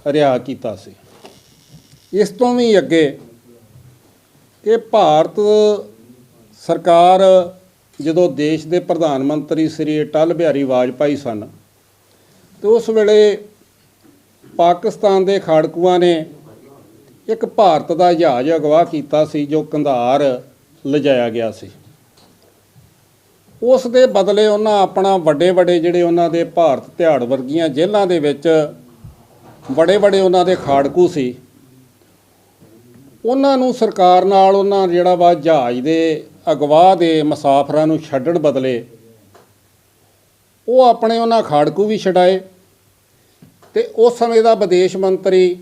ਰਿਹਾ ਕੀਤਾ ਸੀ। ਇਸ ਤੋਂ ਵੀ ਅੱਗੇ ਕਿ ਭਾਰਤ ਸਰਕਾਰ ਜਦੋਂ ਦੇਸ਼ ਦੇ ਪ੍ਰਧਾਨ ਮੰਤਰੀ ਸ੍ਰੀ ਅਟਲ ਬਿਹਾਰੀ ਵਾਜਪਾਈ ਸਨ, ਤੇ ਉਸ ਵੇਲੇ ਪਾਕਿਸਤਾਨ ਦੇ ਖਾੜਕੂਆਂ ਨੇ ਇੱਕ ਭਾਰਤ ਦਾ ਜਹਾਜ਼ ਅਗਵਾ ਕੀਤਾ ਸੀ, ਜੋ ਕੰਧਾਰ ਲਿਜਾਇਆ ਗਿਆ ਸੀ। ਉਸ ਦੇ ਬਦਲੇ ਉਹਨਾਂ ਆਪਣਾ ਵੱਡੇ ਵੱਡੇ ਜਿਹੜੇ ਉਹਨਾਂ ਦੇ ਭਾਰਤ ਤਿਹਾੜ ਵਰਗੀਆਂ ਜੇਲ੍ਹਾਂ ਦੇ ਵਿੱਚ ਬੜੇ ਬੜੇ ਉਹਨਾਂ ਦੇ ਖਾੜਕੂ ਸੀ। ਉਹਨਾਂ ਨੂੰ ਸਰਕਾਰ ਨਾਲ ਉਹਨਾਂ ਜਿਹੜਾ ਵਾ ਜਹਾਜ਼ ਦੇ ਅਗਵਾ ਦੇ ਮੁਸਾਫਰਾਂ ਨੂੰ ਛੱਡਣ ਬਦਲੇ ਉਹ ਆਪਣੇ ਉਹਨਾਂ ਖਾੜਕੂ ਵੀ ਛਡਾਏ ਤੇ ਉਸ ਸਮੇਂ ਦਾ ਵਿਦੇਸ਼ ਮੰਤਰੀ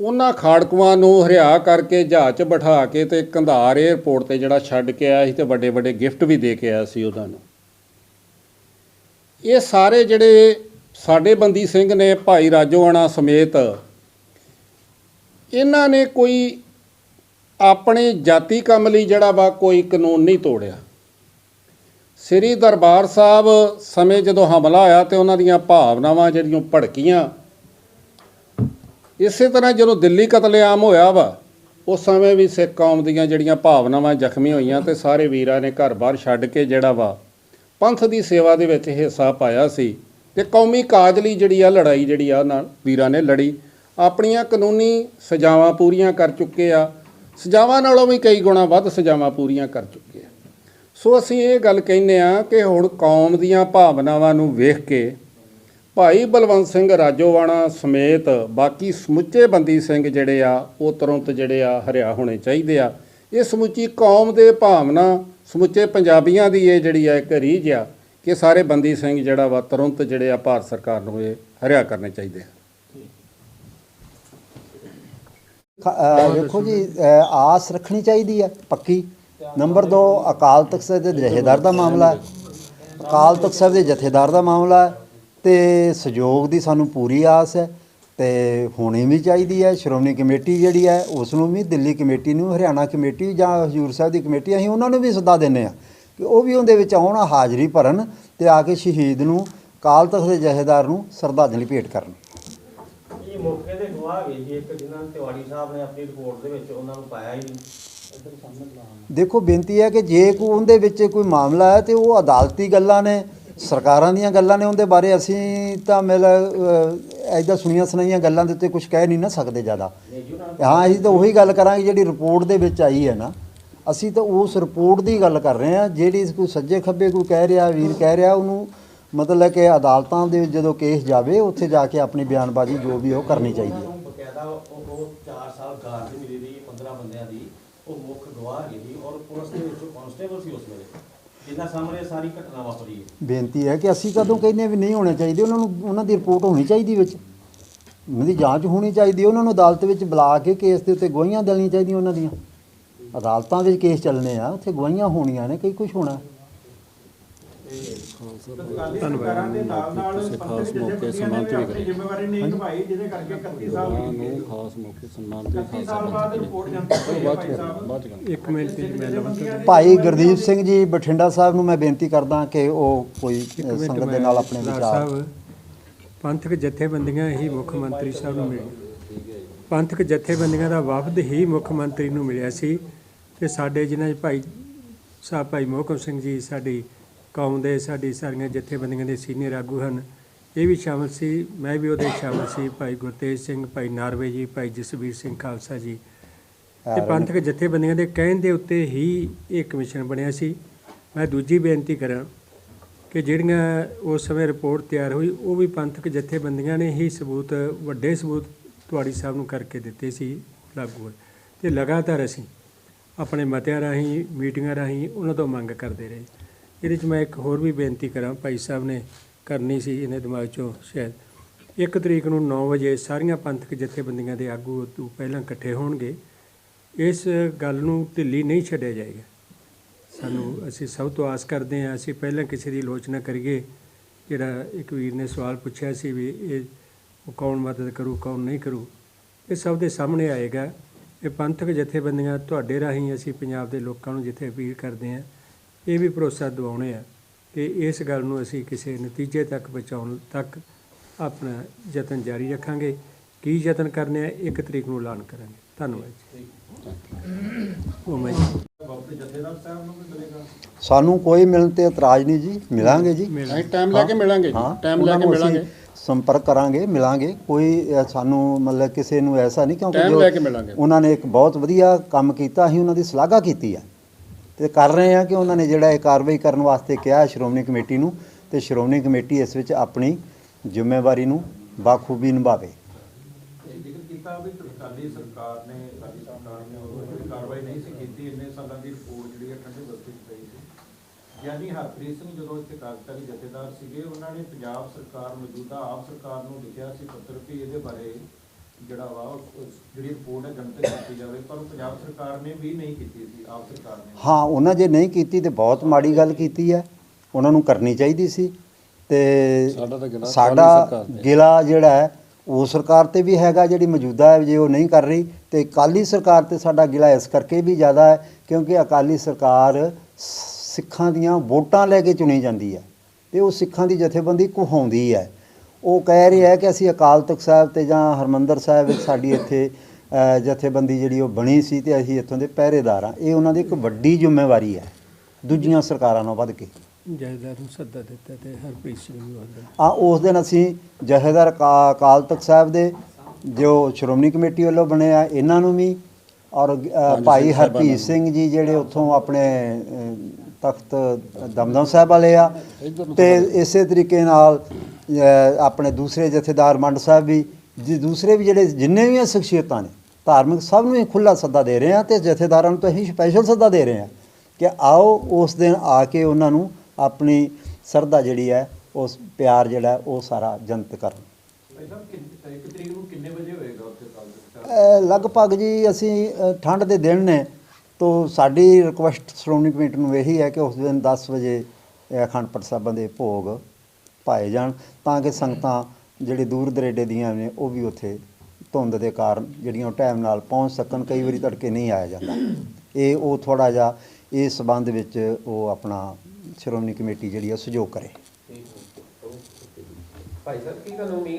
ਉਹਨਾਂ ਖਾੜਕੂਆਂ ਨੂੰ ਹਰਿਆ ਕਰਕੇ ਜਹਾਜ਼ 'ਚ ਬਿਠਾ ਕੇ ਤੇ ਕੰਧਾਰ 에ਅਰਪੋਰਟ ਤੇ ਜਿਹੜਾ ਛੱਡ ਕੇ ਆਇਆ ਸੀ ਤੇ ਵੱਡੇ ਵੱਡੇ ਗਿਫਟ ਵੀ ਦੇ ਕੇ ਆਇਆ ਸੀ ਉਹਨਾਂ ਨੂੰ। ਇਹ ਸਾਰੇ ਜਿਹੜੇ ਸਾਡੇ ਬੰਦੀ ਸਿੰਘ ਨੇ, ਭਾਈ ਰਾਜੋਆਣਾ ਸਮੇਤ ਇਹਨਾਂ ਨੇ ਕੋਈ ਆਪਣੇ ਜਾਤੀ ਕੰਮ ਲਈ ਜਿਹੜਾ ਵਾ ਕੋਈ ਕਾਨੂੰਨ ਨਹੀਂ ਤੋੜਿਆ। ਸ੍ਰੀ ਦਰਬਾਰ ਸਾਹਿਬ ਸਮੇਂ ਜਦੋਂ ਹਮਲਾ ਹੋਇਆ ਤੇ ਉਹਨਾਂ ਦੀਆਂ ਭਾਵਨਾਵਾਂ ਜਿਹੜੀਆਂ ਭੜਕੀਆਂ ਇਸੇ ਤਰ੍ਹਾਂ ਜਦੋਂ ਦਿੱਲੀ ਕਤਲੇਆਮ ਹੋਇਆ ਵਾ, ਉਸ ਸਮੇਂ ਵੀ ਸਿੱਖ ਕੌਮ ਦੀਆਂ ਜਿਹੜੀਆਂ ਭਾਵਨਾਵਾਂ ਜ਼ਖਮੀ ਹੋਈਆਂ ਤੇ ਸਾਰੇ ਵੀਰਾਂ ਨੇ ਘਰ-ਬਾਰ ਛੱਡ ਕੇ ਜਿਹੜਾ ਵਾ, ਪੰਥ ਦੀ ਸੇਵਾ ਦੇ ਵਿੱਚ ਹਿੱਸਾ ਪਾਇਆ ਸੀ ਤੇ ਕੌਮੀ ਕਾਜ ਲਈ ਜਿਹੜੀ ਆ ਲੜਾਈ ਜਿਹੜੀ ਆ ਉਹਨਾਂ ਵੀਰਾਂ ਨੇ ਲੜੀ। ਆਪਣੀਆਂ ਕਾਨੂੰਨੀ ਸਜ਼ਾਵਾਂ ਪੂਰੀਆਂ ਕਰ ਚੁੱਕੇ ਆ। ਸਜ਼ਾਵਾਂ ਨਾਲੋਂ ਵੀ ਕਈ ਗੁਣਾ ਵੱਧ ਸਜ਼ਾਵਾਂ ਪੂਰੀਆਂ ਕਰ ਚੁੱਕੇ ਆ। ਸੋ ਅਸੀਂ ਇਹ ਗੱਲ ਕਹਿੰਦੇ ਆ ਕਿ ਹੁਣ ਕੌਮ ਦੀਆਂ ਭਾਵਨਾਵਾਂ ਨੂੰ ਵੇਖ ਕੇ ਭਾਈ ਬਲਵੰਤ ਸਿੰਘ ਰਾਜੋਵਾਣਾ ਸਮੇਤ ਬਾਕੀ ਸਮੁੱਚੇ ਬੰਦੀ ਸਿੰਘ ਜਿਹੜੇ ਆ, ਉਹ ਤੁਰੰਤ ਜਿਹੜੇ ਆ, ਹਰਿਆ ਹੋਣੇ ਚਾਹੀਦੇ ਆ। ਇਹ ਸਮੁੱਚੀ ਕੌਮ ਦੇ ਭਾਵਨਾ, ਸਮੁੱਚੇ ਪੰਜਾਬੀਆਂ ਦੀ ਇਹ ਜਿਹੜੀ ਆ ਇੱਕ ਰੀਝ ਆ ਕਿ ਸਾਰੇ ਬੰਦੀ ਸਿੰਘ ਜਿਹੜਾ ਵਾ, ਤੁਰੰਤ ਜਿਹੜੇ ਆ ਭਾਰਤ ਸਰਕਾਰ ਨੂੰ ਇਹ ਹਰਿਆ ਕਰਨੇ ਚਾਹੀਦੇ ਆ। ਦੇਖੋ ਜੀ ਆਸ ਰੱਖਣੀ ਚਾਹੀਦੀ ਹੈ ਪੱਕੀ। ਨੰਬਰ 2 ਅਕਾਲ ਤਖਤ ਸਾਹਿਬ ਦੇ ਜਥੇਦਾਰ ਦਾ ਮਾਮਲਾ। ਹੈ ਅਕਾਲ ਤਖਤ ਸਾਹਿਬ ਦੇ ਜਥੇਦਾਰ ਦਾ ਮਾਮਲਾ। ਹੈ ਤੇ ਸਹਿਯੋਗ ਦੀ ਸਾਨੂੰ ਪੂਰੀ ਆਸ ਹੈ ਤੇ ਹੋਣੀ ਵੀ ਚਾਹੀਦੀ ਹੈ ਸ਼੍ਰੋਮਣੀ ਕਮੇਟੀ ਜਿਹੜੀ ਹੈ ਉਸ ਨੂੰ ਵੀ ਦਿੱਲੀ ਕਮੇਟੀ ਨੂੰ ਹਰਿਆਣਾ ਕਮੇਟੀ ਜਾਂ ਹਜੂਰ ਸਾਹਿਬ ਦੀ ਕਮੇਟੀ ਅਸੀਂ ਉਹਨਾਂ ਨੂੰ ਵੀ ਸੱਦਾ ਦਿੰਨੇ ਆ ਕਿ ਉਹ ਵੀ ਉਹਦੇ ਵਿੱਚ ਆਉਣ ਹਾਜ਼ਰੀ ਭਰਨ ਤੇ ਆ ਕੇ ਸ਼ਹੀਦ ਨੂੰ ਅਕਾਲ ਤਖਤ ਦੇ ਜਥੇਦਾਰ ਨੂੰ ਸਰਧਾਂਜਲੀ ਭੇਟ ਕਰਨ। ਇਹ ਮੌਕੇ ਦੇ ਗਵਾਹ ਹੈਗੇ ਜੀ ਇੱਕ ਜਿਨ੍ਹਾਂ ਤਿਵਾੜੀ ਸਾਹਿਬ ਨੇ ਆਪਣੀ ਰਿਪੋਰਟ ਦੇ ਵਿੱਚ ਉਹਨਾਂ ਨੂੰ ਪਾਇਆ ਹੀ ਨਹੀਂ। ਦੇਖੋ ਬੇਨਤੀ ਹੈ ਕਿ ਜੇ ਕੋਈ ਉਹਦੇ ਵਿੱਚ ਕੋਈ ਮਾਮਲਾ ਹੈ ਤੇ ਉਹ ਅਦਾਲਤੀ ਗੱਲਾਂ ਨੇ ਸਰਕਾਰਾਂ ਦੀਆਂ ਗੱਲਾਂ ਨੇ ਉਹਦੇ ਬਾਰੇ ਅਸੀਂ ਤਾਂ ਮਿਲ ਐਦਾਂ ਸੁਣੀਆਂ ਸੁਣਾਈਆਂ ਗੱਲਾਂ ਦੇ ਉੱਤੇ ਕੁਝ ਕਹਿ ਨਹੀਂ ਨਾ ਸਕਦੇ ਜ਼ਿਆਦਾ। ਹਾਂ, ਅਸੀਂ ਤਾਂ ਉਹੀ ਗੱਲ ਕਰਾਂਗੇ ਜਿਹੜੀ ਰਿਪੋਰਟ ਦੇ ਵਿੱਚ ਆਈ ਹੈ ਨਾ। ਅਸੀਂ ਤਾਂ ਉਸ ਰਿਪੋਰਟ ਦੀ ਗੱਲ ਕਰ ਰਹੇ ਹਾਂ, ਜਿਹੜੀ ਕੋਈ ਸੱਜੇ ਖੱਬੇ ਕੋਈ ਕਹਿ ਰਿਹਾ, ਵੀਰ ਕਹਿ ਰਿਹਾ, ਉਹਨੂੰ ਮਤਲਬ ਕਿ ਅਦਾਲਤਾਂ ਦੇ ਜਦੋਂ ਕੇਸ ਜਾਵੇ, ਉੱਥੇ ਜਾ ਕੇ ਆਪਣੀ ਬਿਆਨਬਾਜ਼ੀ ਜੋ ਵੀ ਉਹ ਕਰਨੀ ਚਾਹੀਦੀ ਹੈ। ਬਕਾਇਦਾ ਉਹ 4 ਸਾਲ ਗਾਰਡ ਮਿਲੀ ਦੀ 15 ਬੰਦਿਆਂ ਦੀ, ਉਹ ਮੁੱਖ ਗਵਾਹ ਹੈਗੇ ਔਰ ਪੁਲਿਸ ਦੇ ਵਿੱਚ ਕਾਂਸਟੇਬਲ ਸੀ ਉਸ ਵੇਲੇ ਸਾਹਮਣੇ ਸਾਰੀ ਘਟਨਾ ਵਾਪਰੀ ਹੈ। ਬੇਨਤੀ ਹੈ ਕਿ ਅਸੀਂ ਕਦੋਂ ਕਹਿੰਦੇ ਵੀ ਨਹੀਂ ਹੋਣੇ ਚਾਹੀਦੇ, ਉਹਨਾਂ ਨੂੰ, ਉਹਨਾਂ ਦੀ ਰਿਪੋਰਟ ਹੋਣੀ ਚਾਹੀਦੀ ਵਿੱਚ। ਉਹਨਾਂ ਦੀ ਜਾਂਚ ਹੋਣੀ ਚਾਹੀਦੀ, ਉਹਨਾਂ ਨੂੰ ਅਦਾਲਤ ਵਿੱਚ ਬੁਲਾ ਕੇ ਕੇਸ ਦੇ ਉੱਤੇ ਗਵਾਹੀਆਂ ਦੇਣੀਆਂ ਚਾਹੀਦੀਆਂ ਉਹਨਾਂ ਦੀਆਂ। ਅਦਾਲਤਾਂ ਵਿੱਚ ਕੇਸ ਚੱਲਣੇ ਆ, ਉੱਥੇ ਗਵਾਹੀਆਂ ਹੋਣੀਆਂ ਨੇ, ਕਈ ਕੁਝ ਹੋਣਾ। ਸਰਕਾਰਾਂ ਦੇ ਨਾਲ ਨਾਲ ਪੰਥਕ ਜਥੇਬੰਦੀਆਂ ਨੇ ਵੀ ਆਪਣੀ ਜ਼ਿੰਮੇਵਾਰੀ ਨਹੀਂ ਨਿਭਾਈ ਜਿਹਦੇ ਕਰਕੇ 31 ਸਾਲ ਬੀਤ ਗਏ ਖਾਸ ਮੌਕੇ ਸਨਮਾਨ 31 ਸਾਲ ਬਾਅਦ ਰਿਪੋਰਟ ਜਾਂਦੀ ਹੋਈ ਹੈ ਭਾਈ ਸਾਹਿਬ ਇੱਕ ਮਿੰਟ ਜੀ ਮੈਂ ਲਵਾਂ ਭਾਈ ਗੁਰਦੀਪ ਸਿੰਘ ਜੀ ਬਠਿੰਡਾ ਸਾਹਿਬ ਨੂੰ ਮੈਂ ਬੇਨਤੀ ਕਰਦਾ ਕਿ ਉਹ ਕੋਈ ਸੰਗਤ ਦੇ ਨਾਲ ਆਪਣੇ ਵਿਚਾਰ ਪੰਥਕ ਜਥੇਬੰਦੀਆਂ ਹੀ ਮੁੱਖ ਮੰਤਰੀ ਸਾਹਿਬ ਨੂੰ ਮਿਲੀਆਂ ਪੰਥਕ ਜਥੇਬੰਦੀਆਂ ਦਾ ਵਫਦ ਹੀ ਮੁੱਖ ਮੰਤਰੀ ਨੂੰ ਮਿਲਿਆ ਸੀ ਤੇ ਸਾਡੇ ਜਿਨ੍ਹਾਂ ਭਾਈ ਸਾਹਿਬ ਭਾਈ ਮੋਹਕਮ ਸਿੰਘ ਜੀ ਸਾਡੀ ਕੌਮ ਦੇ ਸਾਡੀ ਸਾਰੀਆਂ ਜਥੇਬੰਦੀਆਂ ਦੇ ਸੀਨੀਅਰ ਆਗੂ ਹਨ। ਇਹ ਵੀ ਸ਼ਾਮਲ ਸੀ। ਮੈਂ ਵੀ ਉਹਦੇ ਸ਼ਾਮਲ ਸੀ। ਭਾਈ ਗੁਰਤੇਜ ਸਿੰਘ ਭਾਈ ਨਾਰਵੇ ਜੀ ਭਾਈ ਜਸਵੀਰ ਸਿੰਘ ਖਾਲਸਾ ਜੀ। ਤੇ ਪੰਥਕ ਜਥੇਬੰਦੀਆਂ ਦੇ ਕਹਿਣ ਦੇ ਉੱਤੇ ਹੀ ਇਹ ਕਮਿਸ਼ਨ ਬਣਿਆ ਸੀ। ਮੈਂ ਦੂਜੀ ਬੇਨਤੀ ਕਰਾਂ ਕਿ ਜਿਹੜੀਆਂ ਉਸ ਸਮੇਂ ਰਿਪੋਰਟ ਤਿਆਰ ਹੋਈ ਉਹ ਵੀ ਪੰਥਕ ਜਥੇਬੰਦੀਆਂ ਨੇ ਹੀ ਸਬੂਤ ਵੱਡੇ ਸਬੂਤ ਤੁਹਾਡੀ ਸਾਹਿਬ ਨੂੰ ਕਰਕੇ ਦਿੱਤੇ ਸੀ ਲਾਗੂ ਹੋਏ। ਤੇ ਲਗਾਤਾਰ ਅਸੀਂ ਆਪਣੇ ਮਤਿਆਂ ਰਾਹੀਂ ਮੀਟਿੰਗਾਂ ਰਾਹੀਂ ਉਹਨਾਂ ਤੋਂ ਮੰਗ ਕਰਦੇ ਰਹੇ। ਇਹਦੇ 'ਚ ਮੈਂ ਇੱਕ ਹੋਰ ਵੀ ਬੇਨਤੀ ਕਰਾਂ, ਭਾਈ ਸਾਹਿਬ ਨੇ ਕਰਨੀ ਸੀ ਇਹਨੇ ਦਿਮਾਗ 'ਚੋਂ ਸ਼ਾਇਦ। ਇੱਕ ਤਰੀਕ ਨੂੰ 9 ਵਜੇ ਸਾਰੀਆਂ ਪੰਥਕ ਜਥੇਬੰਦੀਆਂ ਦੇ ਆਗੂ ਤੋਂ ਪਹਿਲਾਂ ਇਕੱਠੇ ਹੋਣਗੇ। ਇਸ ਗੱਲ ਨੂੰ ਢਿੱਲੀ ਨਹੀਂ ਛੱਡਿਆ ਜਾਏਗਾ। ਸਾਨੂੰ ਅਸੀਂ ਸਭ ਤੋਂ ਆਸ ਕਰਦੇ ਹਾਂ, ਅਸੀਂ ਪਹਿਲਾਂ ਕਿਸੇ ਦੀ ਆਲੋਚਨਾ ਕਰੀਏ। ਜਿਹੜਾ ਇੱਕ ਵੀਰ ਨੇ ਸਵਾਲ ਪੁੱਛਿਆ ਸੀ ਵੀ ਇਹ ਕੌਣ ਮਦਦ ਕਰੂ, ਕੌਣ ਨਹੀਂ ਕਰੂ, ਇਹ ਸਭ ਦੇ ਸਾਹਮਣੇ ਆਏਗਾ। ਇਹ ਪੰਥਕ ਜਥੇਬੰਦੀਆਂ ਤੁਹਾਡੇ ਰਾਹੀਂ ਅਸੀਂ ਪੰਜਾਬ ਦੇ ਲੋਕਾਂ ਨੂੰ ਜਿੱਥੇ ਅਪੀਲ ਕਰਦੇ ਹਾਂ ਇਹ ਵੀ ਭਰੋਸਾ ਦਿਵਾਉਣੇ ਆ ਕਿ ਇਸ ਗੱਲ ਨੂੰ ਅਸੀਂ ਕਿਸੇ ਨਤੀਜੇ ਤੱਕ ਪਹੁੰਚਾਉਣ ਤੱਕ ਆਪਣਾ ਯਤਨ ਜਾਰੀ ਰੱਖਾਂਗੇ। ਕੀ ਯਤਨ ਕਰਨੇ ਆ ਇੱਕ ਤਰੀਕ ਨੂੰ ਐਲਾਨ ਕਰਾਂਗੇ। ਧੰਨਵਾਦ ਜੀ। ਸਾਨੂੰ ਕੋਈ ਮਿਲਣ ਤੇ ਇਤਰਾਜ਼ ਨਹੀਂ ਜੀ। ਮਿਲਾਂਗੇ ਜੀ। ਅਸੀਂ ਟਾਈਮ ਲੈ ਕੇ ਮਿਲਾਂਗੇ ਟਾਈਮ ਲੈ ਕੇ ਮਿਲਾਂਗੇ। ਸੰਪਰਕ ਕਰਾਂਗੇ ਮਿਲਾਂਗੇ। ਕੋਈ ਸਾਨੂੰ ਮਤਲਬ ਕਿਸੇ ਨੂੰ ਐਸਾ ਨਹੀਂ ਕਿਉਂਕਿ। ਉਹਨਾਂ ਨੇ ਇੱਕ ਬਹੁਤ ਵਧੀਆ ਕੰਮ ਕੀਤਾ ਅਸੀਂ ਉਹਨਾਂ ਦੀ ਸ਼ਲਾਘਾ ਕੀਤੀ ਹੈ ਤੇ ਕਰ ਰਹੇ ਆ ਕਿ ਉਹਨਾਂ ਨੇ ਜਿਹੜਾ ਇਹ ਕਾਰਵਾਈ ਕਰਨ ਵਾਸਤੇ ਕਿਹਾ ਸ਼੍ਰੋਮਣੀ ਕਮੇਟੀ ਨੂੰ ਤੇ ਸ਼੍ਰੋਮਣੀ ਕਮੇਟੀ ਇਸ ਵਿੱਚ ਆਪਣੀ ਜ਼ਿੰਮੇਵਾਰੀ ਨੂੰ ਬਾਖੂਬੀ ਨਿਭਾਵੇ। ਜ਼ਿਕਰ ਕੀਤਾ ਵੀ ਤਤਕਾਲੀ ਸਰਕਾਰ ਨੇ ਸਾਡੀ ਸਰਕਾਰ ਨੇ ਉਹ ਕਾਰਵਾਈ ਨਹੀਂ ਸੀ ਕੀਤੀ, ਇੰਨੇ ਸਾਲਾਂ ਦੀ ਰਿਪੋਰਟ ਜਿਹੜੀ ਠੰਡੇ ਬਸਤੀ ਚ ਪਈ ਸੀ। ਯਾਨੀ ਹਰਪ੍ਰੀਤ ਸਿੰਘ ਜਦੋਂ ਇੱਥੇ ਕਾਰਜਕਾਰੀ ਜਥੇਦਾਰ ਸੀਗੇ, ਉਹਨਾਂ ਨੇ ਪੰਜਾਬ ਸਰਕਾਰ ਮੌਜੂਦਾ ਆਪ ਸਰਕਾਰ ਨੂੰ ਲਿਖਿਆ ਸੀ ਪੱਤਰ ਵੀ ਇਹਦੇ ਬਾਰੇ ਜਿਹੜਾ ਵਾ ਉਹ- ਜਿਹੜੀ ਰਿਪੋਰਟ ਹੈ ਜਨਤਕ ਕੀਤੀ ਜਾਵੇ ਪਰ ਉਹ ਪੰਜਾਬ ਸਰਕਾਰ ਨੇ ਵੀ ਨਹੀਂ ਕੀਤੀ ਸੀ ਆਪ ਸਰਕਾਰ ਨੇ। ਹਾਂ ਉਹਨਾਂ ਜੇ ਨਹੀਂ ਕੀਤੀ ਤੇ ਬਹੁਤ ਮਾੜੀ ਗੱਲ ਕੀਤੀ ਹੈ। ਉਹਨਾਂ ਨੂੰ ਕਰਨੀ ਚਾਹੀਦੀ ਸੀ। ਤੇ ਸਾਡਾ ਤਾਂ। ਗਿਲਾ ਜਿਹੜਾ ਹੈ ਉਹ ਸਰਕਾਰ ਤੇ ਵੀ ਹੈਗਾ ਜਿਹੜੀ ਮੌਜੂਦਾ ਹੈ ਜੇ ਉਹ ਨਹੀਂ ਕਰ ਰਹੀ ਤੇ ਅਕਾਲੀ ਸਰਕਾਰ ਤੇ ਸਾਡਾ ਗਿਲਾ ਇਸ ਕਰਕੇ ਵੀ ਜ਼ਿਆਦਾ ਹੈ ਕਿਉਂਕਿ ਅਕਾਲੀ ਸਰਕਾਰ ਸਿੱਖਾਂ ਦੀਆਂ ਵੋਟਾਂ ਲੈ ਕੇ ਚੁਣੀ ਜਾਂਦੀ ਹੈ। ਤੇ ਉਹ ਸਿੱਖਾਂ ਦੀ ਜਥੇਬੰਦੀ ਕੁਹਾਉਂਦੀ ਹੈ। ਉਹ ਕਹਿ ਰਿਹਾ ਹੈ ਕਿ ਅਸੀਂ ਅਕਾਲ ਤਖਤ ਸਾਹਿਬ ਤੇ ਜਾਂ ਹਰਮੰਦਰ ਸਾਹਿਬ ਵਿੱਚ ਸਾਡੀ ਇੱਥੇ ਜਥੇਬੰਦੀ ਜਿਹੜੀ ਉਹ ਬਣੀ ਸੀ ਤੇ ਅਸੀਂ ਇੱਥੋਂ ਦੇ ਪਹਿਰੇਦਾਰ ਹਾਂ। ਇਹ ਉਹਨਾਂ ਦੀ ਇੱਕ ਵੱਡੀ ਜ਼ਿੰਮੇਵਾਰੀ ਹੈ। ਦੂਜੀਆਂ ਸਰਕਾਰਾਂ ਨਾਲੋਂ ਵੱਧ ਕੇ। ਜੈਦਾਰ ਨੂੰ ਸੱਦਾ ਦਿੱਤਾ ਤੇ ਹਰਪ੍ਰੀਤ ਸਿੰਘ ਨੂੰ ਆ ਉਸ ਦਿਨ ਅਸੀਂ ਜਥੇਦਾਰ ਕਾ- ਅਕਾਲ ਤਖਤ ਸਾਹਿਬ ਦੇ ਜੋ ਸ਼੍ਰੋਮਣੀ ਕਮੇਟੀ ਵੱਲੋਂ ਬਣੇ ਆ ਇਹਨਾਂ ਨੂੰ ਵੀ ਔਰ ਭਾਈ ਹਰਪ੍ਰੀਤ ਸਿੰਘ ਜੀ ਜਿਹੜੇ ਉੱਥੋਂ ਆਪਣੇ ਤਖਤ ਦਮਦਮ ਸਾਹਿਬ ਵਾਲੇ ਆ ਤੇ ਇਸੇ ਤਰੀਕੇ ਨਾਲ ਆਪਣੇ ਦੂਸਰੇ ਜਥੇਦਾਰ ਮੰਡ ਸਾਹਿਬ ਵੀ ਜੀ ਦੂਸਰੇ ਵੀ ਜਿਹੜੇ ਜਿੰਨੇ ਵੀ ਸ਼ਖਸੀਅਤਾਂ ਨੇ ਧਾਰਮਿਕ ਸਭ ਨੂੰ ਹੀ ਖੁੱਲਾ ਸੱਦਾ ਦੇ ਰਹੇ ਆ ਤੇ ਜਥੇਦਾਰਾਂ ਨੂੰ ਤਾਂ ਅਸੀਂ ਸਪੈਸ਼ਲ ਸੱਦਾ ਦੇ ਰਹੇ ਆ ਕਿ ਆਓ ਉਸ ਦਿਨ ਆ ਕੇ ਉਹਨਾਂ ਨੂੰ ਆਪਣੀ ਸਰਦਾ ਜਿਹੜੀ ਹੈ ਉਸ ਪਿਆਰ ਜਿਹੜਾ ਉਹ ਸਾਰਾ ਜਨਤ ਕਰਨ। ਲਗਭਗ ਜੀ ਅਸੀਂ ਠੰਡ ਦੇ ਦਿਨ ਨੇ ਤੋਂ ਸਾਡੀ ਰਿਕੁਐਸਟ ਸ਼੍ਰੋਮਣੀ ਕਮੇਟੀ ਨੂੰ ਇਹੀ ਹੈ ਕਿ ਉਸ ਦਿਨ 10 ਵਜੇ ਇਹ ਅਖੰਡ ਪਾਠ ਸਾਹਿਬਾਂ ਦੇ ਭੋਗ ਪਾਏ ਜਾਣ ਤਾਂ ਕਿ ਸੰਗਤਾਂ ਜਿਹੜੇ ਦੂਰ ਦਰੇਡੇ ਦੀਆਂ ਨੇ ਉਹ ਵੀ ਉੱਥੇ ਧੁੰਦ ਦੇ ਕਾਰਨ ਜਿਹੜੀਆਂ ਉਹ ਟਾਈਮ ਨਾਲ ਪਹੁੰਚ ਸਕਣ, ਕਈ ਵਾਰੀ ਤੜਕੇ ਨਹੀਂ ਆਇਆ ਜਾਂਦਾ। ਇਹ ਉਹ ਥੋੜਾ ਜਿਹਾ ਇਸ ਸਬੰਧ ਵਿੱਚ ਉਹ ਆਪਣਾ ਸ਼੍ਰੋਮਣੀ ਕਮੇਟੀ ਜਿਹੜੀ ਆ ਸਹਿਯੋਗ ਕਰੇ। ਭਾਈ ਸਾਹਿਬ, ਕੀ ਤੁਹਾਨੂੰ ਉਮੀਦ